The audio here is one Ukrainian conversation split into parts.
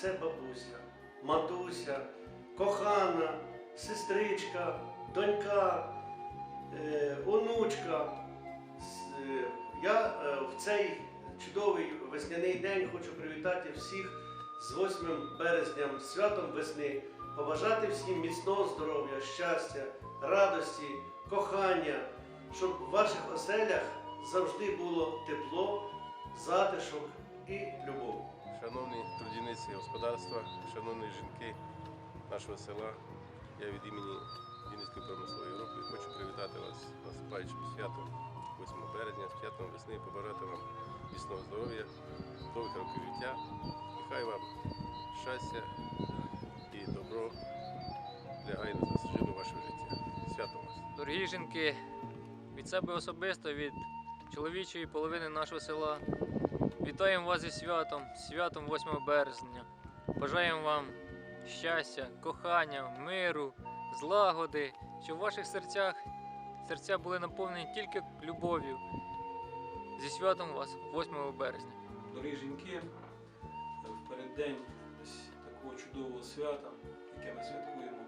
Це бабуся, матуся, кохана, сестричка, донька, е, онучка. Е, Я е, в цей чудовий весняний день хочу привітати всіх з 8 березням, святом весни, побажати всім міцного здоров'я, щастя, радості, кохання, щоб в ваших оселях завжди було тепло, затишок і любов. Шановні трудівниці господарства, шановні жінки нашого села, я від імені Вінницької промислової групи хочу привітати вас з наступаючим святом 8 березня, з святом весни, побажати вам міцного здоров'я, довгих років життя. Нехай вам щастя і добро лягає на заслужену вашого життя. Свято вас! Дорогі жінки, від себе особисто, від чоловічої половини нашого села, вітаємо вас зі святом, святом 8 березня. Бажаємо вам щастя, кохання, миру, злагоди, щоб в ваших серцях серця були наповнені тільки любов'ю. Зі святом вас 8 березня. Дорогі жінки, в переддень такого чудового свята, яке ми святкуємо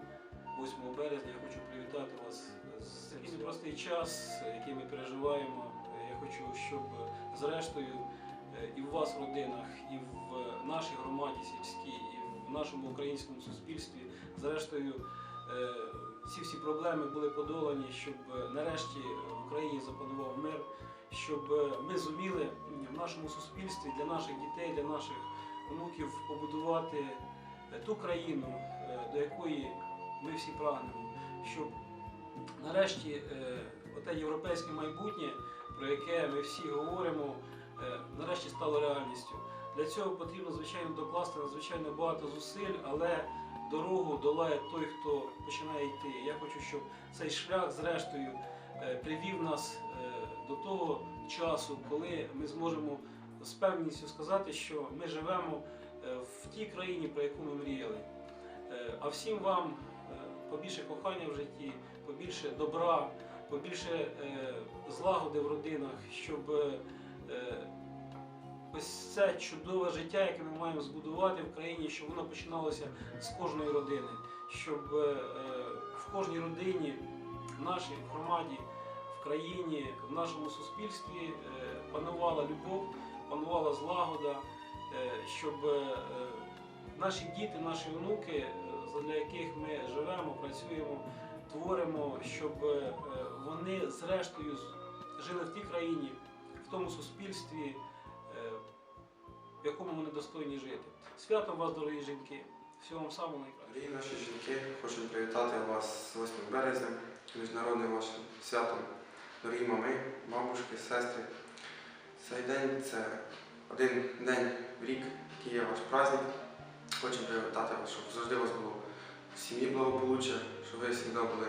8 березня, я хочу привітати вас з такий непростий час, який ми переживаємо. Я хочу, щоб зрештою і в вас в родинах, і в нашій громаді сільській, і в нашому українському суспільстві, зрештою, е, ці всі проблеми були подолані, щоб е, нарешті в Україні запанував мир, щоб е, ми зуміли в нашому суспільстві для наших дітей, для наших онуків побудувати е, ту країну, е, до якої ми всі прагнемо, щоб нарешті е, оте європейське майбутнє, про яке ми всі говоримо, е, нарешті стало реальністю. Для цього потрібно, звичайно, докласти надзвичайно багато зусиль, але дорогу долає той, хто починає йти. Я хочу, щоб цей шлях, зрештою, е, привів нас е, до того часу, коли ми зможемо з певністю сказати, що ми живемо е, в тій країні, про яку ми мріяли. Е, А всім вам е, побільше кохання в житті, побільше добра, побільше е, злагоди в родинах, щоб е, ось це чудове життя, яке ми маємо збудувати в країні, щоб воно починалося з кожної родини, щоб е, в кожній родині, в нашій громаді, в країні, в нашому суспільстві е, панувала любов, панувала злагода, е, щоб е, наші діти, наші онуки, е, для яких ми живемо, працюємо, творимо, щоб е, вони зрештою жили в тій країні, в тому суспільстві, е, в якому вони достойні жити. Святом вас, дорогі жінки! Всього вам самого найкращого. Дорогі наші жінки, хочу привітати вас з 8 березня, міжнародним вашим святом. Дорогі мами, бабушки, сестри. Цей день це один день в рік, який є ваш праздник. Хочу привітати вас, щоб завжди у вас було в сім'ї благополуччя, щоб ви завжди були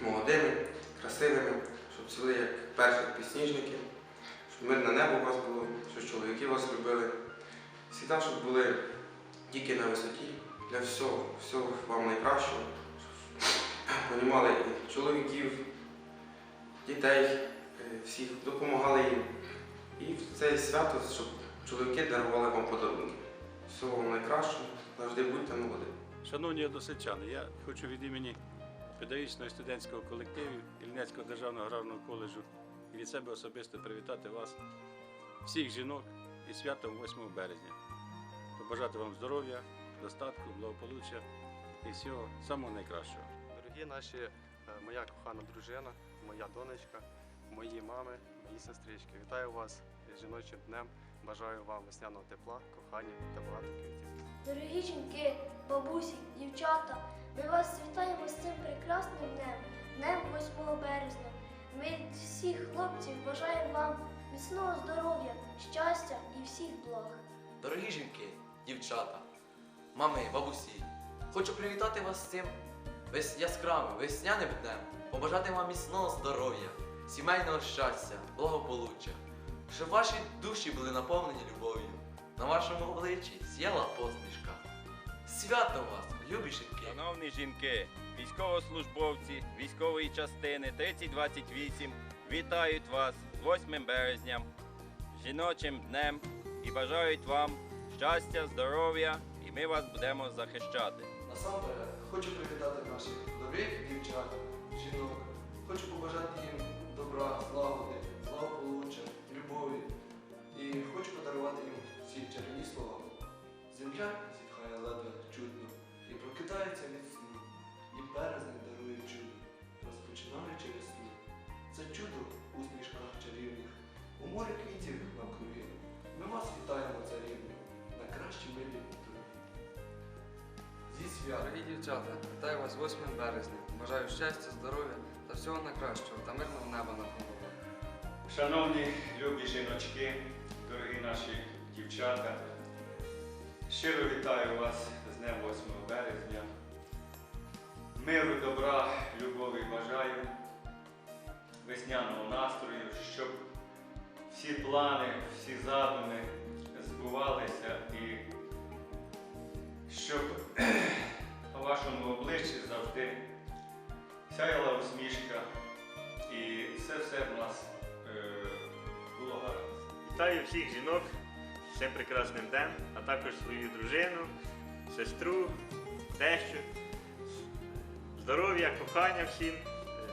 молодими, красивими, щоб цвіли як перші підсніжники, щоб мирне небо у вас було, щоб чоловіки вас любили. Всегда, щоб були тільки на висоті, для всього, всього вам найкращого. Понімали і чоловіків, дітей, е, всіх допомагали їм. І в це свято, щоб чоловіки дарували вам подарунки. Всього вам найкращого, завжди будьте молоді. Шановні односельчани, я хочу від імені педагогічного і студентського колективів Ільницького державного аграрного коледжу і від себе особисто привітати вас, всіх жінок із святом 8 березня. Побажати вам здоров'я, достатку, благополуччя і всього самого найкращого. Дорогі наші, е, моя кохана дружина, моя донечка, мої мами, мої сестрички. Вітаю вас з жіночим днем. Бажаю вам весняного тепла, кохання та багато квітів. Дорогі жінки, бабусі, дівчата, ми вас вітаємо з цим прекрасним днем, днем 8 березня. Ми від всіх хлопців бажаємо вам міцного здоров'я, щастя і всіх благ. Дорогі жінки, дівчата, мами, бабусі, хочу привітати вас з цим весь яскравим, весняним днем, побажати вам міцного здоров'я, сімейного щастя, благополуччя, щоб ваші душі були наповнені любов'ю, на вашому обличчі сіяла посмішка. Свято вас, любі жінки. Шановні жінки, військовослужбовці військової частини 3028 вітають вас з 8 березням, жіночим днем і бажають вам щастя, здоров'я, і ми вас будемо захищати. Насамперед хочу привітати наших вдових дівчат, жінок. Хочу побажати їм добра, злагоди, благополуччя, любові. І хочу подарувати їм ці чарівні слова. Земля зітхає ледве чутно і прокидається від Дорогі дівчата, вітаю вас 8 березня. Бажаю щастя, здоров'я та всього найкращого та мирного неба над головою. Шановні любі жіночки, дорогі наші дівчата, щиро вітаю вас з Днем 8 березня. Миру, добра, любові бажаю, весняного настрою, щоб всі плани, всі задуми збувалися і щоб у вашому обличчі завжди сяяла усмішка і це все в нас е, було гаразд. Вітаю всіх жінок з цим прекрасним днем, а також свою дружину, сестру, тещу. Здоров'я, кохання всім,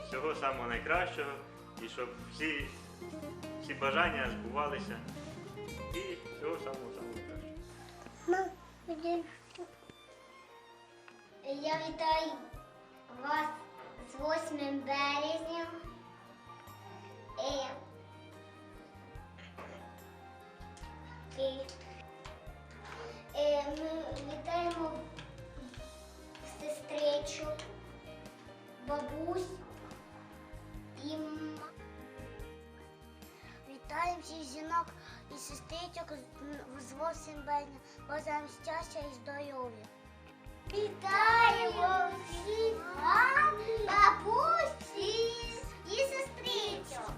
всього самого найкращого і щоб всі, всі бажання збувалися. І всього самого самого найкращого. Я вітаю вас з 8 березня. Ми вітаємо сестричу, бабусь і Вітаємо всіх жінок і сестричок з 8 березня. Бажаємо щастя і здоров'я. Вітаємо всіх вам, бабусі і сестричок.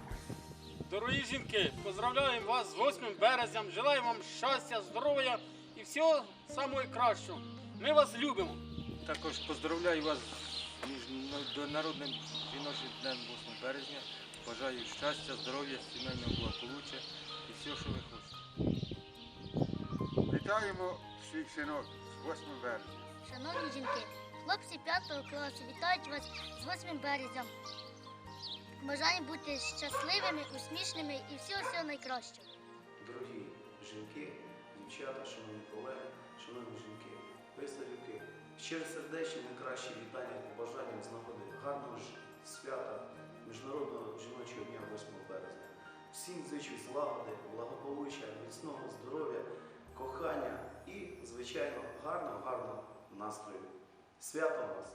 Дорогі жінки, поздравляємо вас з 8 березням, желаємо вам щастя, здоров'я і всього самого кращого. Ми вас любимо. Також поздравляю вас з Міжнародним жіночим днем 8 березня. Бажаю щастя, здоров'я, сімейного благополуччя і всього, що ви хочете. Вітаємо всіх жінок з 8 березня. Шановні жінки, хлопці 5 класу вітають вас з 8 березня. Бажаємо бути щасливими, усмішними і всього всього найкращого. Дорогі жінки, дівчата, шановні колеги, шановні жінки, висловівки, щиро сердечні найкращі вітання і побажання з нагоди гарного свята Міжнародного жіночого дня 8 березня. Всім зичу злагоди, благополуччя, міцного здоров'я, кохання і, звичайно, гарного, гарного настрою. Свято вас!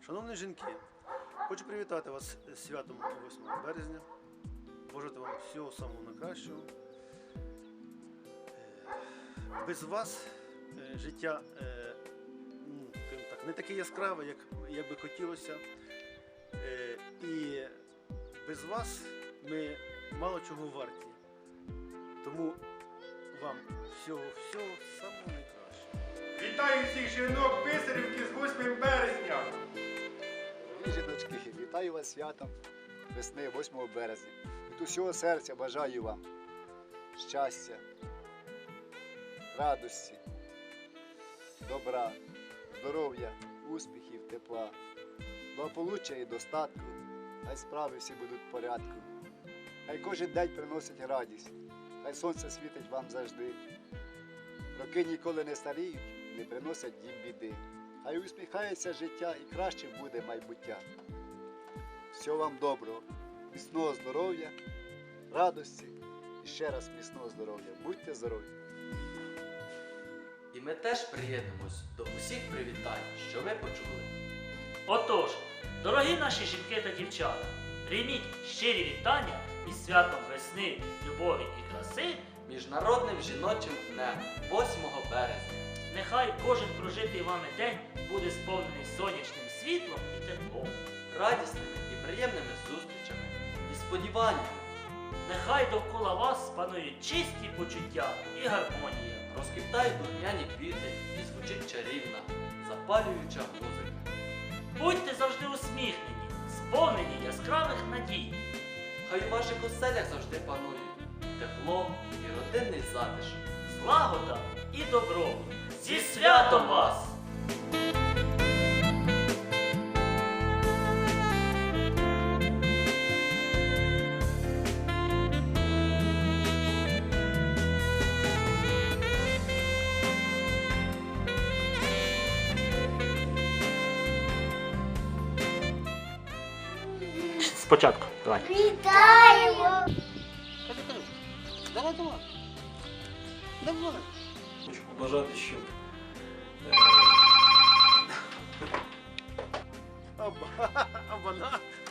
Шановні жінки, хочу привітати вас з святом 8 березня. Бажати вам всього самого найкращого. Е, Без вас е, життя е, ну, так, не таке яскраве, як, як би хотілося. І без вас ми мало чого варті. Тому вам всього, всього самого найкращого. Вітаю всіх жінок Писарівки з 8 березня! Дорогі жіночки, вітаю вас святом весни 8 березня. Від усього серця бажаю вам щастя, радості, добра, здоров'я, успіхів, тепла, благополуччя і достатку. Хай справи всі будуть в порядку. Хай кожен день приносить радість, хай сонце світить вам завжди. Роки ніколи не старіють, не приносять їм біди. Хай усміхається життя і краще буде майбуття. Всього вам доброго, міцного здоров'я, радості і ще раз міцного здоров'я. Будьте здорові! І ми теж приєднуємось до усіх привітань, що ви почули. Отож, дорогі наші жінки та дівчата, прийміть щирі вітання із святом весни, любові і краси. Міжнародним жіночим днем 8 березня. Нехай кожен прожитий вами день буде сповнений сонячним світлом і теплом. радісними і приємними зустрічами і сподіваннями. Нехай довкола вас панують чисті почуття і гармонія. Розквітають духмяні квіти і звучить чарівна, запалююча музика. Будьте завжди усміхнені, сповнені яскравих надій. Хай у ваших оселях завжди панують тепло і родинний затишок. Злагода і добро. Зі святом вас! Спочатку, давай. Вітаємо! Давай, давай. Давай. Хочу побажати, щоб е, Оба.